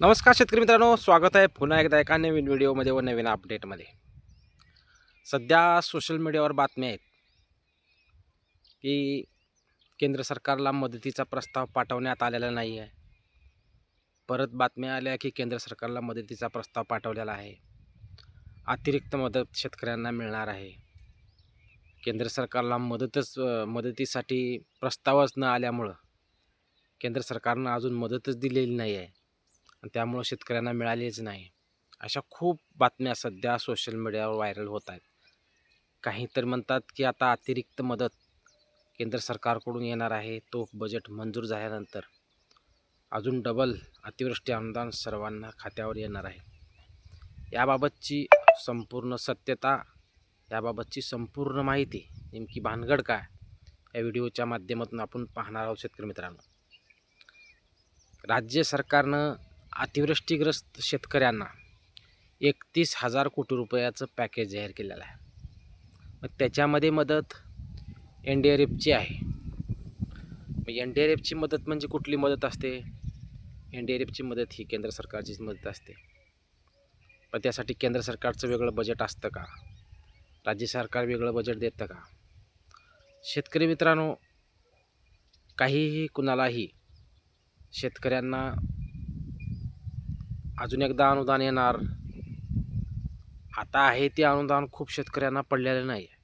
नमस्कार शेतकरी मित्रांनो स्वागत आहे पुन्हा एकदा एका नवीन व्हिडिओमध्ये व नवीन अपडेटमध्ये सध्या सोशल मीडियावर बातम्या आहेत की केंद्र सरकारला मदतीचा प्रस्ताव पाठवण्यात आलेला नाही आहे परत बातम्या आल्या की केंद्र सरकारला मदतीचा प्रस्ताव पाठवलेला आहे. अतिरिक्त मदत शेतकऱ्यांना मिळणार आहे. केंद्र सरकारला मदतच मदतीसाठी प्रस्तावच न आल्यामुळं केंद्र सरकारनं अजून मदतच दिलेली नाही आहे त्यामुळं शेतकऱ्यांना मिळालेच नाही. अशा खूप बातम्या सध्या सोशल मीडियावर व्हायरल होत आहेत. काही तर म्हणतात की आता अतिरिक्त मदत केंद्र सरकारकडून येणार आहे. तो बजेट मंजूर झाल्यानंतर अजून डबल अतिवृष्टी अनुदान सर्वांना खात्यावर येणार आहे. याबाबतची संपूर्ण सत्यता याबाबतची संपूर्ण माहिती नेमकी भानगड काय? या व्हिडिओच्या माध्यमातून आपण पाहणार आहोत शेतकरी मित्रांनो. राज्य सरकारनं अतिवृष्टीग्रस्त शेतकऱ्यांना एकतीस हजार कोटी रुपयाचं पॅकेज जाहीर केलेलं आहे. मग त्याच्यामध्ये मदत एन डी आर एफची आहे. मग एन डी आर एफची मदत म्हणजे कुठली मदत असते? एन डी आर एफची मदत ही केंद्र सरकारचीच मदत असते. पण त्यासाठी केंद्र सरकारचं वेगळं बजेट असतं का? राज्य सरकार वेगळं बजेट देतं का? शेतकरी मित्रांनो काहीही कुणालाही शेतकऱ्यांना अजून एकदा अनुदान येणार. आता आहे ते अनुदान खूप शेतकऱ्यांना पडलेलं नाही आहे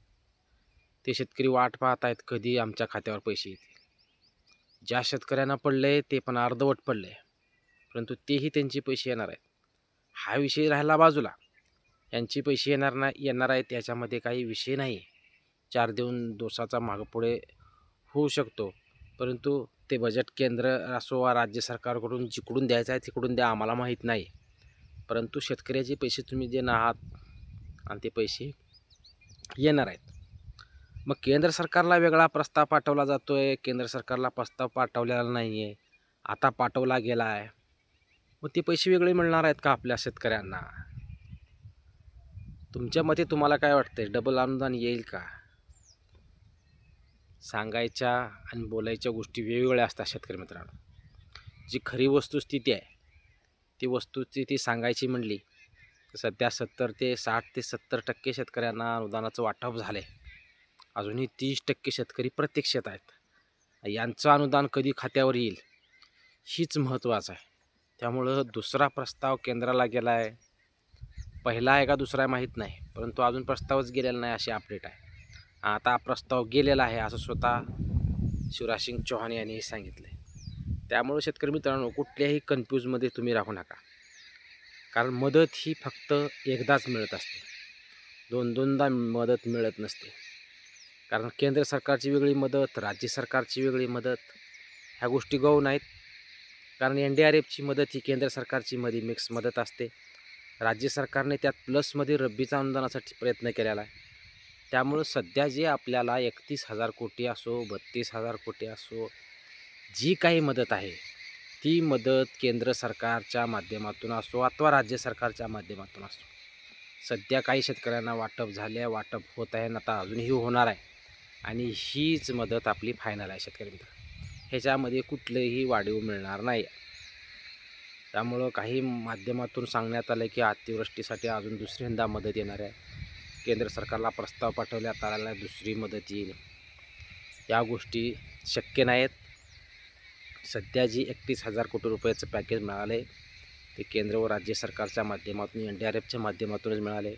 ते शेतकरी वाट पाहत आहेत कधी आमच्या खात्यावर पैसे येतील. ज्या शेतकऱ्यांना पडले ते पण अर्धवट पडले परंतु तेही त्यांचे पैसे येणार आहेत. हा विषय राहिला बाजूला. यांचे पैसे येणार नाही येणार आहेत याच्यामध्ये काही विषय नाही चार देऊन दोषाचा मागपुढे होऊ शकतो. परंतु ते बजेट केंद्र असो वा राज्य सरकारकडून जिकडून द्यायचं आहे तिकडून द्या आम्हाला माहीत नाही. परंतु शेतकऱ्याचे पैसे तुम्ही देणार आहात आणि ते पैसे येणार आहेत. मग केंद्र सरकारला वेगळा प्रस्ताव पाठवला जातो आहे केंद्र सरकारला प्रस्ताव पाठवलेला नाही आहे आता पाठवला गेला आहे मग ते पैसे वेगळे मिळणार आहेत का आपल्या शेतकऱ्यांना? तुमच्या मते तुम्हाला काय वाटतंय? डबल अनुदान येईल का? सांगायच्या आणि बोलायच्या गोष्टी वेगवेगळ्या असतात शेतकरी मित्रांनो. जी खरी वस्तुस्थिती आहे ती वस्तुस्थिती सांगायची म्हणली तर सध्या सत्तर ते साठ ते सत्तर टक्के शेतकऱ्यांना अनुदानाचं वाटप झालं आहे अजूनही तीस टक्के शेतकरी प्रत्यक्षात आहेत. यांचं अनुदान कधी खात्यावर येईल हीच महत्त्वाचं आहे. त्यामुळं दुसरा प्रस्ताव केंद्राला गेला आहे पहिला आहे का दुसरा आहे माहीत नाही परंतु अजून प्रस्तावच गेलेला नाही अशी अपडेट आहे. आता प्रस्ताव गेलेला आहे असं स्वतः शिवराज सिंग चौहान यांनी सांगितलं. आहे त्यामुळे शेतकरी मित्रांनो कुठल्याही कन्फ्यूजमध्ये तुम्ही राहू नका. कारण मदत ही फक्त एकदाच मिळत असते. दोन दोनदा मदत मिळत नसते. कारण केंद्र सरकारची वेगळी मदत राज्य सरकारची वेगळी मदत ह्या गोष्टी गौ नाहीत कारण एन डी आर एफची मदत ही केंद्र सरकारची मध्ये मिक्स मदत असते. राज्य सरकारने त्यात प्लसमध्ये रब्बीचा अनुदानासाठी प्रयत्न केलेला आहे. त्यामुळं सध्या जे आपल्याला एकतीस हजार कोटी असो बत्तीस हजार कोटी असो जी काही मदत आहे ती मदत केंद्र सरकारच्या माध्यमातून असो अथवा राज्य सरकारच्या माध्यमातून असो. सध्या काही शेतकऱ्यांना वाटप झाले आहे वाटप होत आहे ना आता अजूनही होणार आहे. आणि हीच मदत आपली फायनल आहे शेतकरी मित्र. ह्याच्यामध्ये कुठलंही वाढीव मिळणार नाही. त्यामुळं काही माध्यमातून सांगण्यात आलं की अतिवृष्टीसाठी अजून दुसऱ्यांदा मदत येणार आहे. केंद्र सरकारला प्रस्ताव पाठवल्या आलेला दुसरी मदत येईल. या गोष्टी शक्य नाहीत. सध्या जी एकतीस हजार कोटी रुपयाचं पॅकेज मिळालं आहे ते केंद्र व राज्य सरकारच्या माध्यमातून एन डी आर एफच्या माध्यमातूनच मिळाले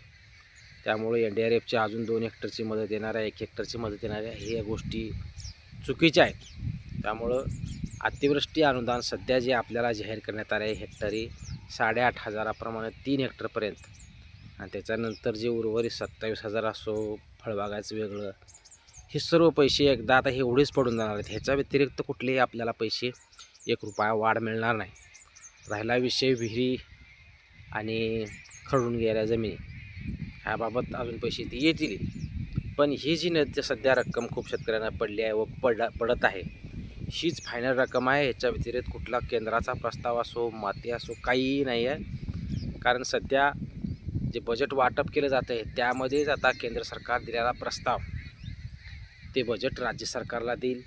त्यामुळे एन डी आर एफच्या अजून दोन हेक्टरची मदत येणार आहे एक हेक्टरची मदत येणार आहे ह्या गोष्टी चुकीच्या आहेत. त्यामुळं अतिवृष्टी अनुदान सध्या जे आपल्याला जाहीर करण्यात आले आहे हेक्टरी साडेआठ हजाराप्रमाणे तीन हेक्टरपर्यंत. आणि त्याच्यानंतर जे उर्वरित सत्तावीस हजार असो फळबागाचं वेगळं हे सर्व पैसे एकदा आता हे एवढेच पडून जाणार आहेत. ह्याच्या व्यतिरिक्त कुठलेही आपल्याला पैसे एक रुपया वाढ मिळणार नाही. राहिला विषय विहिरी आणि खडून गेल्या जमिनी. ह्याबाबत अजून पैसे ते येतील. पण ही जी नद्य सध्या रक्कम खूप शेतकऱ्यांना पडली आहे व पड पडत आहे हीच फायनल रक्कम आहे. ह्याच्या व्यतिरिक्त कुठला केंद्राचा प्रस्ताव असो माती असो काहीही नाही आहे. कारण सध्या जे बजेट वाटप केलं जातं आहे त्यामध्येच आता केंद्र सरकार दिलेला प्रस्ताव ते बजेट राज्य सरकारला देईल.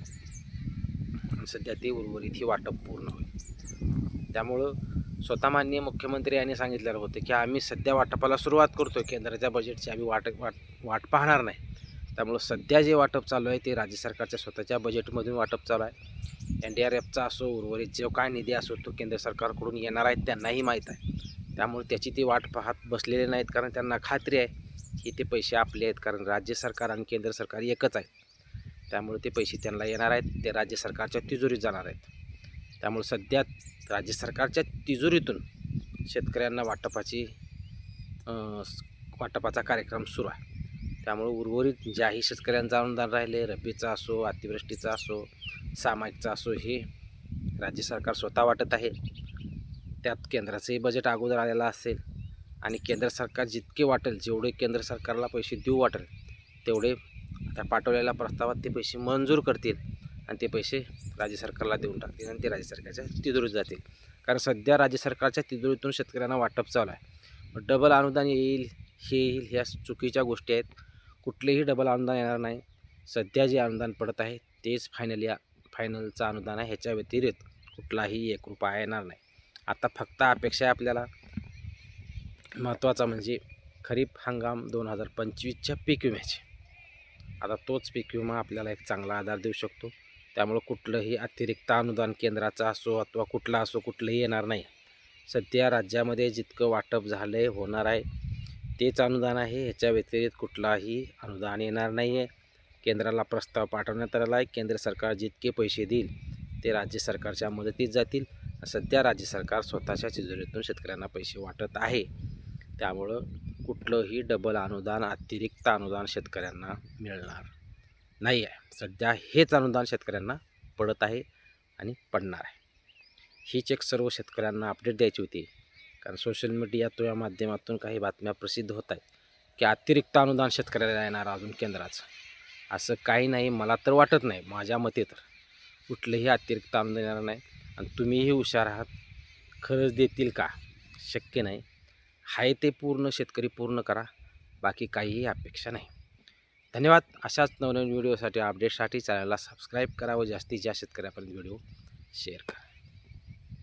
आणि सध्या ते उर्वरित ही वाटप पूर्ण होईल. त्यामुळं स्वतः माननीय मुख्यमंत्री यांनी सांगितलेलं होतं की आम्ही सध्या वाटपाला सुरुवात करतो केंद्राच्या बजेटची आम्ही वाट वाट वाट पाहणार नाही. त्यामुळं सध्या जे वाटप चालू आहे ते राज्य सरकारच्या स्वतःच्या बजेटमधून वाटप चालू आहे. एन डी आर एफचा असो उर्वरित जो काय निधी असो तो केंद्र सरकारकडून येणार आहे त्यांनाही माहीत आहे. त्यामुळे त्याची ती वाट पाहत बसलेले नाहीत कारण त्यांना खात्री आहे की ते पैसे आपले आहेत कारण राज्य सरकार आणि केंद्र सरकार एकच आहे. त्यामुळे ते पैसे त्यांना येणार आहेत. ते राज्य सरकारच्या तिजोरीत जाणार आहेत. त्यामुळे सध्या राज्य सरकारच्या तिजोरीतून शेतकऱ्यांना वाटपाची वाटपाचा कार्यक्रम सुरू आहे. त्यामुळे उर्वरित ज्याही शेतकऱ्यांचं अनुदान राहिले रब्बीचा असो अतिवृष्टीचा असो सामायिकचा असो हे राज्य सरकार स्वतः वाटत आहे. त्यात केंद्राचंही बजेट अगोदर आलेलं असेल आणि केंद्र सरकार जितके वाटेल जेवढे केंद्र सरकारला पैसे देऊ वाटेल तेवढे त्या पाठवलेल्या प्रस्तावात ते पैसे मंजूर करतील आणि ते पैसे राज्य सरकारला देऊन टाकतील आणि ते राज्य सरकारच्या तिजोरीत जातील. कारण सध्या राज्य सरकारच्या तिजोरीतून शेतकऱ्यांना वाटप चालू आहे. डबल अनुदान येईल हे येईल ह्या चुकीच्या गोष्टी आहेत. कुठलेही डबल अनुदान येणार नाही. सध्या जे अनुदान पडत आहे तेच फायनल या फायनलचं अनुदान आहे ह्याच्या व्यतिरिक्त कुठलाही एक रुपया येणार नाही. आता फक्त अपेक्षा आहे आपल्याला. महत्त्वाचा म्हणजे खरीप हंगाम दोन हजार पंचवीसच्या पीक विम्याचे. आता तोच पीक विमा आपल्याला एक चांगला आधार देऊ शकतो. त्यामुळं कुठलंही अतिरिक्त अनुदान केंद्राचा असो अथवा कुठला असो कुठलंही येणार नाही. सध्या राज्यामध्ये जितकं वाटप झालं आहे होणार आहे तेच अनुदान आहे. ह्याच्या व्यतिरिक्त कुठलाही अनुदान येणार नाही आहे केंद्राला प्रस्ताव पाठवण्यात आला आहे. केंद्र सरकार जितके पैसे देईल ते राज्य सरकारच्या मदतीत जातील. सध्या राज्य सरकार स्वतःच्या तिजोरीतून शेतकऱ्यांना पैसे वाटत आहे. त्यामुळं कुठलंही डबल अनुदान अतिरिक्त अनुदान शेतकऱ्यांना मिळणार नाही आहे. सध्या हेच अनुदान शेतकऱ्यांना पडत आहे आणि पडणार आहे. हीच एक सर्व शेतकऱ्यांना अपडेट द्यायची होती. कारण सोशल मीडियातो या माध्यमातून काही बातम्या प्रसिद्ध होत आहेत की अतिरिक्त अनुदान शेतकऱ्याला येणार अजून केंद्राचं. असं काही नाही मला तर वाटत नाही. माझ्या मते तर कुठलंही अतिरिक्त अनुदान येणार नाही. आणि तुम्हीही हुशार आहात. खरंच देतील का? शक्य नाही. आहे ते पूर्ण शेतकरी पूर्ण करा. बाकी काहीही अपेक्षा नाही. धन्यवाद. अशाच नवनवीन व्हिडिओसाठी अपडेटसाठी चॅनलला सबस्क्राईब करा व जास्तीत जास्त शेतकऱ्यापर्यंत व्हिडिओ शेअर करा.